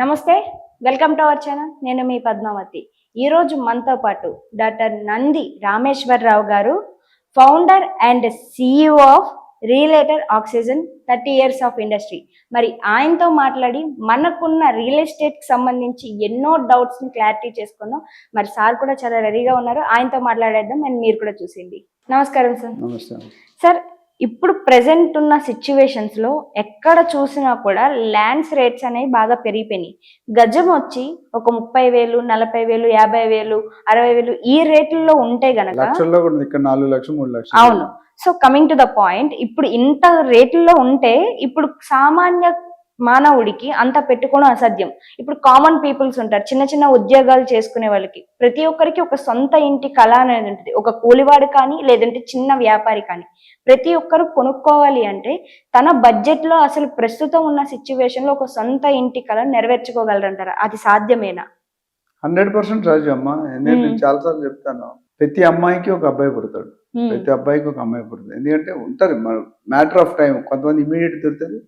నమస్తే welcome to our channel. నేను మీ పద్మావతి. ఈరోజు మనతో పాటు డాక్టర్ నంది రామేశ్వరరావు గారు founder and CEO of realtor oxygen thirty years of industry. మరి ఆయనతో మాట్లాడి మనకున్న రియల్ ఎస్టేట్కి సంబంధించి ఎన్నో డౌట్స్ని క్లారిటీ చేసుకుందాం మరి సార్ కూడా చాలా రెడీగా ఉన్నారు. ఆయనతో మాట్లాడేద్దాం అండ్ మీరు కూడా చూసింది నమస్కారం సార్. సార్ ఇప్పుడు ప్రెసెంట్ ఉన్న సిచ్యువేషన్స్లో ఎక్కడ చూసినా కూడా ల్యాండ్స్ రేట్స్ అనేవి బాగా పెరిగిపోయినాయి. గజం వచ్చి ఒక ముప్పై వేలు నలభై వేలు యాభై వేలు అరవై వేలు ఈ రేట్లలో ఉంటే గనక లక్షల్లో కూడా ఉంది. ఇక్కడ నాలుగు లక్షలు మూడు లక్షలు. అవును. So coming to the point ఇప్పుడు ఇంత రేట్లలో ఉంటే ఇప్పుడు సామాన్య మానవుడికి అంత పెట్టుకోవడం అసాధ్యం. ఇప్పుడు కామన్ పీపుల్స్ ఉంటారు. చిన్న చిన్న ఉద్యోగాలు చేసుకునే వాళ్ళకి ప్రతి ఒక్కరికి ఒక సొంత ఇంటి కళ అనేది ఉంటుంది. ఒక కూలివాడు కానీ లేదంటే చిన్న వ్యాపారి కానీ. ప్రతి ఒక్కరు కొనుక్కోవాలి అంటే తన బడ్జెట్లో అసలు ప్రస్తుతం ఉన్న సిచ్యువేషన్లో ఒక సొంత ఇంటి కళ నెరవేర్చుకోగలరంటారా? అది సాధ్యమేనా? హండ్రెడ్ పర్సెంట్ రాజు అమ్మ. నేను మ్మ్. చాలా సార్లు చెప్తాను. ప్రతి అమ్మాయికి ఒక అబ్బాయి పుడతాడు. ప్రతి అబ్బాయికి ఒక అమ్మాయి పుడుతుంది. ఎందుకంటే ఉంటారు. మ్యాటర్ ఆఫ్ టైం కొంతమంది ఇమీడియట్ దొరుకుతుంది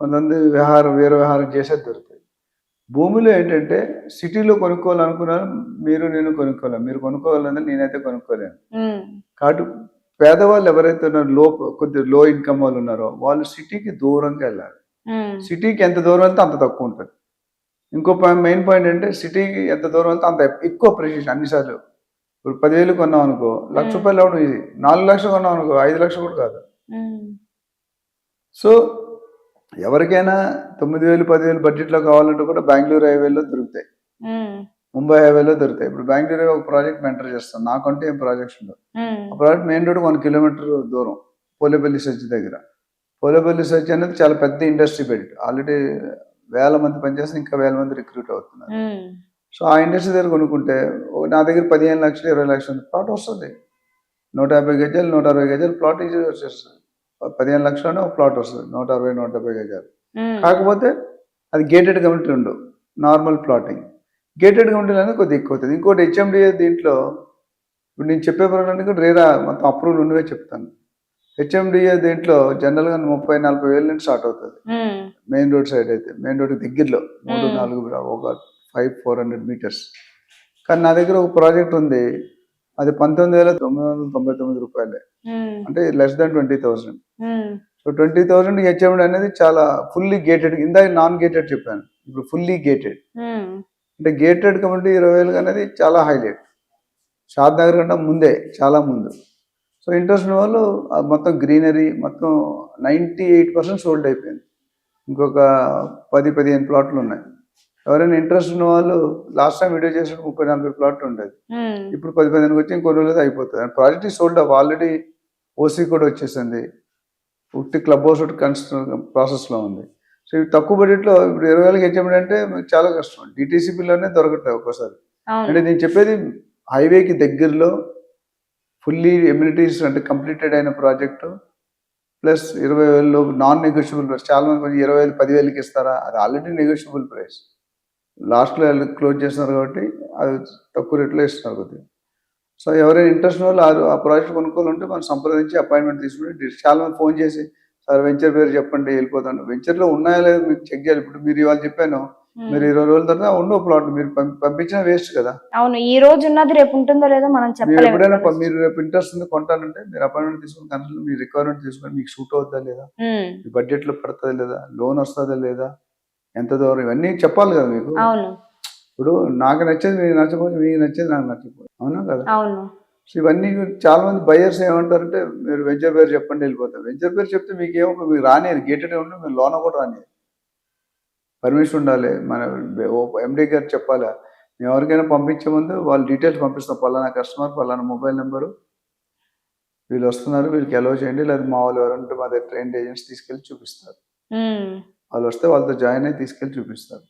కొంతమంది వ్యవహారం వేరే వ్యవహారం చేసేది దొరుకుతుంది భూమిలో ఏంటంటే సిటీలో కొనుక్కోవాలనుకున్నాను మీరు నేను కొనుక్కోలేను మీరు కొనుక్కోవాలని నేనైతే కొనుక్కోలేను. కాబట్టి పేదవాళ్ళు ఎవరైతే ఉన్నారో లో కొద్ది లో ఇన్కమ్ వాళ్ళు ఉన్నారో వాళ్ళు సిటీకి దూరంగా వెళ్ళాలి. సిటీకి ఎంత దూరం వెళ్తే అంత తక్కువ ఉంటుంది ఇంకో మెయిన్ పాయింట్ అంటే సిటీకి ఎంత దూరం వెళ్తే అంత ఎక్కువ ప్రెసిషన్ అన్నిసార్లు ఇప్పుడు పదివేలు కొన్నాం అనుకో లక్ష. రూపాయలు అవ్వడం ఇది నాలుగు లక్షలు కొన్నాం అనుకో ఐదు లక్షలు కూడా కాదు. సో ఎవరికైనా తొమ్మిది వేలు పదివేలు బడ్జెట్లో కావాలంటే కూడా బెంగళూరు హైవేలో దొరుకుతాయి. ముంబై హైవేలో దొరుకుతాయి. ఇప్పుడు బెంగళూరు ఒక ప్రాజెక్ట్ మెంటర్ చేస్తాను. నాకంటే ఏం ప్రాజెక్ట్స్ ఉండవు. ఆ project main road one kilometre దూరం పోలేపల్లి సర్చ్ దగ్గర. పోలేపల్లి సర్చ్ అనేది చాలా పెద్ద ఇండస్ట్రీ బెల్ట్. ఆల్రెడీ వేల మంది పనిచేస్తే ఇంకా వేల మంది రిక్రూట్ అవుతున్నారు. సో ఆ ఇండస్ట్రీ దగ్గర కొనుక్కుంటే నా దగ్గర పదిహేను లక్షలు ఇరవై లక్షలు ప్లాట్ వస్తుంది. నూట యాభై గజాలు నూట అరవై గజాలు ప్లాట్ ఈజీ వచ్చేస్తుంది పదిహేను లక్షలనే ఒక ప్లాట్ వస్తుంది. నూట అరవై నూట డెబ్బై గజాలు. కాకపోతే అది గేటెడ్ కమిటీ ఉండవు నార్మల్ ప్లాటింగ్ గేటెడ్ కమిటీలు అనేది కొద్దిగా ఎక్కువ అవుతుంది. ఇంకోటి హెచ్ఎండిఏ దీంట్లో ఇప్పుడు నేను చెప్పే ప్రకారం రేరా మొత్తం అప్రూవల్ ఉన్నవే చెప్తాను. హెచ్ఎండిఏ దీంట్లో జనరల్గా ముప్పై నలభై వేల నుంచి స్టార్ట్ అవుతుంది. మెయిన్ రోడ్ సైడ్ అయితే. మెయిన్ రోడ్ దగ్గరలో మూడు. నాలుగు ఒక ఫైవ్ ఫోర్ హండ్రెడ్ మీటర్స్ కానీ నా దగ్గర ఒక ప్రాజెక్ట్ ఉంది. అది పంతొమ్మిది వేల తొమ్మిది వందల తొంభై తొమ్మిది రూపాయలే. అంటే less than twenty thousand. So twenty thousand HMD అనేది చాలా ఫుల్లీ గేటెడ్ ఇందాక నాన్ గేటెడ్ చెప్పాను. ఇప్పుడు ఫుల్లీ గేటెడ్. అంటే గేటెడ్ కమిటీ ఇరవై వేలు అనేది చాలా హైలైట్ షాద్ నగర్ కన్నా ముందే చాలా ముందు. సో ఇంట్రెస్ట్ వాళ్ళు మొత్తం గ్రీనరీ మొత్తం నైంటీ ఎయిట్ పర్సెంట్ సోల్డ్ అయిపోయింది. ఇంకొక పది పదిహేను ప్లాట్లు ఉన్నాయి. ఎవరైనా ఇంట్రెస్ట్ ఉన్న వాళ్ళు లాస్ట్ టైం వీడియో చేసిన ముప్పై నలభై ప్లాట్లు ఉండేది. హ్మ్. ఇప్పుడు పది పదిహేనుకి వచ్చి ఇంకొన్ని రోజులు అయిపోతుంది. అండ్ ప్రాజెక్ట్ సోల్డ్ అవ్వ ఆల్రెడీ ఓసీ కూడా వచ్చేసింది. ఉట్టి క్లబ్ హౌస్ ఒకటి కన్స్ట్రక్షన్ ప్రాసెస్లో ఉంది. సో ఇవి తక్కువ బడ్జెట్లో ఇప్పుడు ఇరవై వేలకి హెచ్ఎండి అంటే చాలా కష్టం. డిటీసీపీలోనే దొరకట్లేదు ఒక్కోసారి. అంటే నేను చెప్పేది హైవేకి దగ్గరలో ఫుల్లీ ఎమ్యూనిటీస్ అంటే కంప్లీటెడ్ అయిన ప్రాజెక్టు ప్లస్ ఇరవై వేలు నాన్ నెగోషియబుల్ ప్రైస్ చాలా మంది కొంచెం ఇరవై వేలు పదివేలకి ఇస్తారా? అది ఆల్రెడీ నెగోషియబుల్ ప్రైస్ లాస్ట్లో క్లోజ్ చేస్తున్నారు కాబట్టి అది తక్కువ రేట్లో ఇస్తున్నారు కొద్దిగా. సో ఎవరైనా ఇంట్రెస్ట్ వాళ్ళు ఆ- ఆ ప్రాజెక్ట్ కొనుక్కోవాలంటే మనం సంప్రదించి అపాయింట్మెంట్ తీసుకుని చాలా మంది ఫోన్ చేసి సార్ వెంచర్ పేరు చెప్పండి వెళ్ళిపోతాను. వెంచర్లో ఉన్నాయా లేదా మీకు చెక్ చేయాలి. ఇప్పుడు మీరు ఇవాళ చెప్పాను. మీరు ఇరవై రోజుల తర్వాత ఉండవు ప్లాట్ మీరు పంపి- పంపించినా వేస్ట్ కదా. అవును ఈ రోజు ఉన్నది రేపు ఉంటుందో లేదో మనం చెప్పలేము. ఎప్పుడైనా మీరు రేపు ఇంట్రెస్ట్ ఉంది కొంటానంటే మీరు అపాయింట్మెంట్ తీసుకుని కన్సల్ట్ మీ రిక్వైర్మెంట్ తీసుకొని మీకు సూట్ అవుతుందా లేదా. మీ బడ్జెట్లో పడుతుందా లేదా? లోన్ వస్తుందా లేదా? ఎంత దూరం? ఇవన్నీ చెప్పాలి కదా మీకు? అవును. ఇప్పుడు నాకు నచ్చేది మీకు నచ్చకపోతే మీకు నచ్చేది నాకు నచ్చకపోతే. అవునా కదా? అవును. సో ఇవన్నీ చాలా మంది బయర్స్ ఏమంటారంటే మీరు వెంచర్ పేరు చెప్పండి వెళ్ళిపోతారు. వెంచర్ పేరు చెప్తే మీకు ఏమో మీకు రానియరు గేటెడ్ ఉంటే మీరు లోన కూడా రానియరు. పర్మిషన్ ఉండాలి. మన ఎండి గారు చెప్పాలా మేము ఎవరికైనా పంపించే ముందు వాళ్ళు డీటెయిల్స్ పంపిస్తాం. పలానా కస్టమర్ పలానా మొబైల్ నెంబరు వీళ్ళు వస్తున్నారు వీళ్ళకి ఎలవ్ చేయండి. లేదా మా వాళ్ళు ఎవరంటే మా దగ్గర ట్రైన్ ఏజెంట్స్ తీసుకెళ్ళి చూపిస్తారు. వాళ్ళు వస్తే వాళ్ళతో జాయిన్ అయ్యి తీసుకెళ్ళి చూపిస్తారు.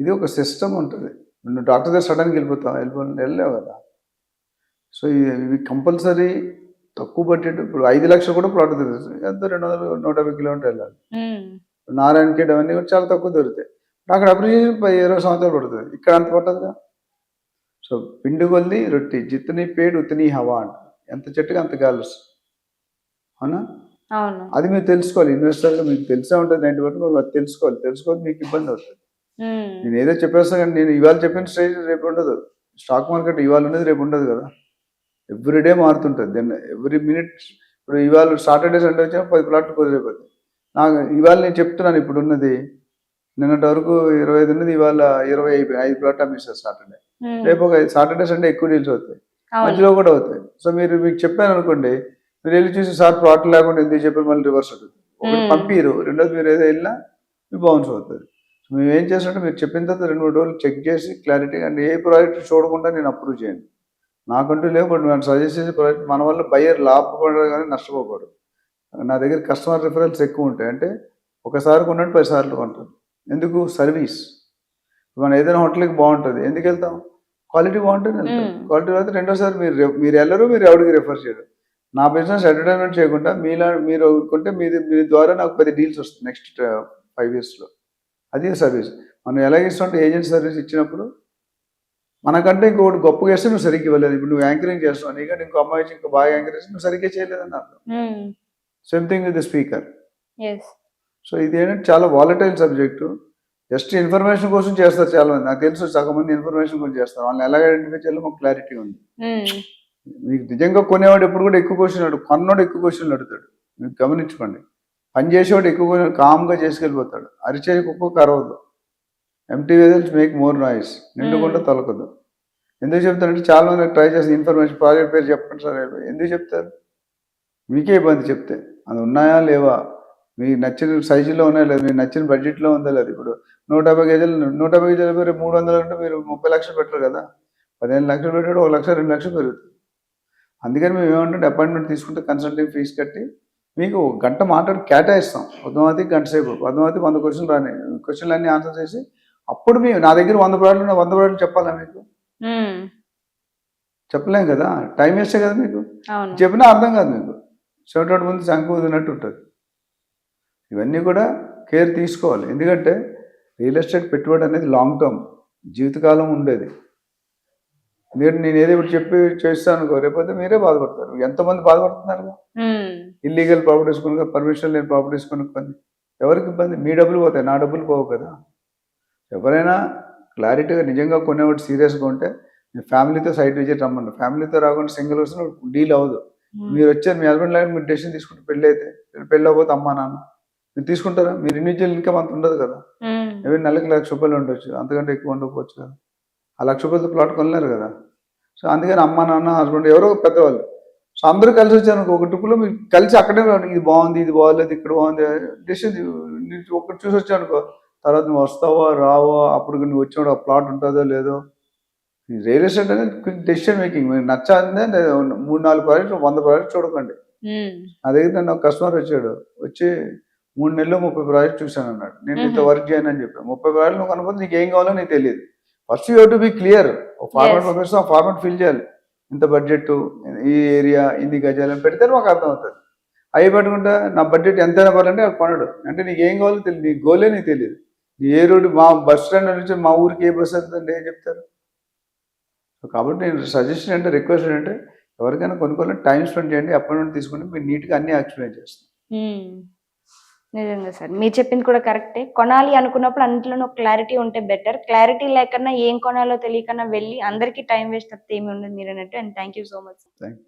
ఇది ఒక సిస్టమ్ ఉంటుంది. నువ్వు డాక్టర్ దగ్గర సడన్గా వెళ్ళిపోతావు వెళ్ళిపో వెళ్ళలేవు కదా. సో ఇవి- ఇవి కంపల్సరీ తక్కువ బడ్జెట్ ఇప్పుడు ఐదు లక్షలు కూడా ప్లాట్ దొరుకుతుంది. ఎంతో రెండు వందలు నూట యాభై కిలోమీటర్ వెళ్ళాలి. నారాయణ ఖేడ్ అవన్నీ కూడా చాలా తక్కువ దొరుకుతాయి. అక్కడ అప్రిషియేషన్ పై ఇరవై సంవత్సరాలు పడుతుంది. ఇక్కడ అంత పట్టదుగా? సో పిండి కొద్ది రొట్టి జిత్తుని పేడు ఉత్తిని హవా అంట ఎంత చెట్టుగా అంత గాలి వస్తుంది. అవునా అవును? అది మీరు తెలుసుకోవాలి. ఇన్వెస్టర్గా మీకు తెలిసే ఉంటుంది నైంటీ పర్సెంట్ తెలుసుకోవాలి. తెలుసుకోవాలి మీకు ఇబ్బంది అవుతుంది. నేను ఏదో చెప్పేస్తా కానీ నేను ఇవాళ చెప్పిన స్టేజ్ రేపు ఉండదు. స్టాక్ మార్కెట్ ఇవాళ ఉండదు రేపు ఉండదు కదా. ఎవ్రీడే మారుతుంటుంది. దెన్ ఎవ్రీ మినిట్ ఇప్పుడు ఇవాళ సాటర్డే సండే వచ్చినా పది ప్లాట్లు కుదిరిపోతుంది నాకు ఇవాళ నేను చెప్తున్నాను ఇప్పుడు ఉన్నది. నిన్నటి వరకు ఇరవై ఐదు ఉన్నది ఇవాళ ఇరవై ఐదు ఐదు ప్లాట్లు అమ్మేస్తారు సాటర్డే. రేపు ఒక సాటర్డే సండే ఎక్కువ డీల్స్ అవుతాయి. మధ్యలో కూడా అవుతాయి. సో మీరు మీకు చెప్పాను అనుకోండి మీరు వెళ్ళి చూసి సార్ ప్లాట్ లేకుండా ఎందుకు చెప్పి మళ్ళీ రివర్స్ అవుతుంది. ఒకటి. పంపిరు రెండోది మీరు ఏదో వెళ్ళినా మీ బౌన్స్ అవుతుంది. మేము ఏం చేస్తామంటే మీరు చెప్పిన తర్వాత రెండు మూడు రోజులు చెక్ చేసి క్లారిటీగా అంటే ఏ ప్రాజెక్ట్ చూడకుండా నేను అప్రూవ్ చేయను నాకంటూ లేవు బట్ మనం సజెస్ట్ చేసే ప్రాజెక్ట్ మన వల్ల బయ్యర్ లాభపడదు కానీ నష్టపోకూడదు. నా దగ్గర కస్టమర్ రిఫరెన్స్ ఎక్కువ ఉంటాయి. అంటే ఒకసారి కొన్నట్టు పది సార్లు కొంటారు. ఎందుకు? సర్వీస్ మనం ఏదైనా హోటల్కి బాగుంటుంది. ఎందుకు వెళ్తాం? క్వాలిటీ బాగుంటుంది వెళ్తాం. క్వాలిటీ తర్వాత రెండోసారి మీరు మీరు వెళ్ళరు మీరు ఎవరికి రిఫర్ చేయరు. నా బిజినెస్ అడ్వర్టైజ్మెంట్ చేయకుండా మీలా మీరు కొంటే మీది మీ ద్వారా నాకు పది డీల్స్ వస్తుంది నెక్స్ట్ ఫైవ్ ఇయర్స్లో అదే సర్వీస్ మనం ఎలాగ ఇస్తుంటే ఏజెంట్ సర్వీస్ ఇచ్చినప్పుడు మనకంటే ఇంకొకటి గొప్పగా చేస్తే నువ్వు సరిగ్గా ఇవ్వలేదు. ఇప్పుడు నువ్వు యాంకరింగ్ చేస్తున్నావు నీకంటే ఇంకో అమ్మాయి ఇంకో బాగా యాంకర్ చేస్తే నువ్వు సరిగ్గా చేయలేదని అర్థం. Same thing with the speaker. So ఇది ఏంటంటే చాలా వాలటైల్ సబ్జెక్టు జస్ట్ ఇన్ఫర్మేషన్ కోసం చేస్తారు చాలా మంది. నాకు తెలుసు సగం మంది ఇన్ఫర్మేషన్ కోసం చేస్తారు. వాళ్ళని ఎలా ఐడెంటిఫై చేయాలో మాకు క్లారిటీ ఉంది. ఉమ్, మీకు నిజంగా కొనేవాడు ఎప్పుడు కూడా ఎక్కువ క్వశ్చన్ అడుగు కొన్నోడు ఎక్కువ క్వశ్చన్లు అడుగుతాడు. మీరు గమనించుకోండి. పని చేసేవాడు ఎక్కువ కామ్గా చేసుకెళ్ళిపోతాడు. అరిచే కుక్క కరవదు empty vessels make more noise నిండుకుండా. తొలకదు. ఎందుకు చెప్తారంటే చాలా మంది ట్రై చేసి ఇన్ఫర్మేషన్ ప్రాజెక్ట్ పేరు చెప్పండి సార్ ఎందుకు చెప్తారు? మీకే ఇబ్బంది చెప్తే. అది ఉన్నాయా లేవా? మీకు నచ్చిన సైజులో ఉన్నాయా లేదు? మీకు నచ్చిన బడ్జెట్లో ఉందా లేదు? ఇప్పుడు నూట యాభై కేజీలు నూట యాభై కేజీలు మీరు మూడు వందలు అంటే మీరు ముప్పై లక్షలు పెట్టరు కదా? పదిహేను లక్షలు పెట్టాడు ఒక లక్ష రెండు లక్షలు పెరుగుతుంది. అందుకని మేము ఏమంటే అపాయింట్మెంట్ తీసుకుంటే కన్సల్టింగ్ ఫీజు కట్టి మీకు గంట మాట్లాడి కేటాయిస్తాం. పద్మావతి గంట సేపు. పద్మావతి వంద క్వశ్చన్లు రాని క్వశ్చన్లు అన్ని ఆన్సర్ చేసి అప్పుడు మేము నా దగ్గర వంద ఉన్నాయి, వంద ప్రాడక్ట్లు చెప్పాలా మీకు? చెప్పలేం కదా? టైం వేస్తే కదా మీకు? చెప్పినా అర్థం కాదు మీకు. చెవిటోటి ముందు శంకు వదిలినట్టు ఉంటుంది. ఇవన్నీ కూడా కేర్ తీసుకోవాలి. ఎందుకంటే రియల్ ఎస్టేట్ పెట్టుబడి అనేది లాంగ్ టర్మ్. జీవితకాలం ఉండేది. ఎందుకంటే నేను ఏదో ఇప్పుడు చెప్పి చేస్తాను రేపొద్దు మీరే బాధపడతారు. ఎంతమంది బాధపడుతున్నారు? ఇల్లీగల్ ప్రాపర్టీస్ కొనుక్కో పర్మిషన్ లేని ప్రాపర్టీస్ కొనుక్కొని ఎవరికి ఇబ్బంది? మీ డబ్బులు పోతాయి నా డబ్బులు పోవు కదా. ఎవరైనా క్లారిటీగా నిజంగా కొనేవాడు సీరియస్గా ఉంటే మీ ఫ్యామిలీతో సైట్ విజిట్ రమ్మండి. ఫ్యామిలీతో రాకుండా సింగిల్ వస్తున్న డీల్ అవ్వదు. మీరు వచ్చారు మీ హస్బెండ్ లైన్ మీరు డెసిషన్ తీసుకుంటే పెళ్ళి అయితే పెళ్ళి అవ్వకపోతే అమ్మా నాన్న. మీరు తీసుకుంటారా? మీరు ఇండివిజువల్ ఇన్కమ్ అంత ఉండదు కదా. ఎవరి నెలకి లక్ష రూపాయలు ఉండొచ్చు అంతకంటే ఎక్కువ ఉండకపోవచ్చు కదా. ఆ లక్ష రూపాయలతో ప్లాట్ కొనలేరు కదా. సో అందుకని అమ్మ నాన్న హస్బెండ్ ఎవరో పెద్దవాళ్ళు. సో అందరూ కలిసి వచ్చారు ఒక ట్రిప్లో మీరు కలిసి అక్కడే. ఇది బాగుంది ఇది బాగోలేదు ఇక్కడ బాగుంది. డెసిషన్ ఒకటి చూసి వచ్చావు అనుకో తర్వాత నువ్వు వస్తావో రావో అప్పుడు నువ్వు వచ్చినప్పుడు ఆ ప్లాట్ ఉంటుందో లేదో. రియల్ ఎస్టేట్ అనేది క్విక్ డెసిషన్ మేకింగ్ మీకు నచ్చాలంటే మూడు నాలుగు ప్రాజెక్ట్ వంద ప్రాజెక్ట్ చూడకండి. నా దగ్గర నన్ను ఒక కస్టమర్ వచ్చాడు. వచ్చి మూడు నెలలు ముప్పై ప్రాజెక్ట్ చూశాను అన్నాడు నేను ఇంత. వర్క్ చేయను అని చెప్పాను ముప్పై ప్రాజెక్ట్ నువ్వు నీకు ఏం కావాలో నీకు తెలియదు. First you to be clear ఒక ఫార్మాట్. పంపిస్తే ఆ ఫార్మాట్ ఫిల్ చేయాలి. ఇంత బడ్జెట్ ఈ ఏరియా ఇన్ని గజాలు అని పెడితే మాకు అర్థం అవుతుంది అవి పెట్టుకుంటే నా బడ్జెట్ ఎంతైనా పర్వాలంటే అది కొనడు. అంటే నీకు ఏం కావాలో తెలియదు నీ గోలే నీకు తెలియదు ఏ రోడ్డు మా బస్ స్టాండ్ నుంచి మా ఊరికి ఏ బస్ వెళ్తుందంటే ఏం చెప్తారు? కాబట్టి నేను సజెషన్ అంటే రిక్వెస్ట్ ఏంటంటే ఎవరికైనా కొనుక్కోవాలంటే టైం స్పెండ్ చేయండి. అపాయింట్మెంట్ తీసుకుంటే మీరు నీట్గా అన్ని ఎక్స్ప్లెయిన్ చేస్తాం ఉమ్. నిజంగా సార్. మీరు చెప్పింది కూడా కరెక్టే. కొనాలి అనుకున్నప్పుడు అన్నింటిలోనూ క్లారిటీ ఉంటే బెటర్. క్లారిటీ లేకన్నా ఏం కొనాలో తెలియకన్నా వెళ్ళి అందరికీ టైం వేస్ట్ తప్పితే ఏమి ఉండదు మీరు అన్నట్టు. And thank you so much thank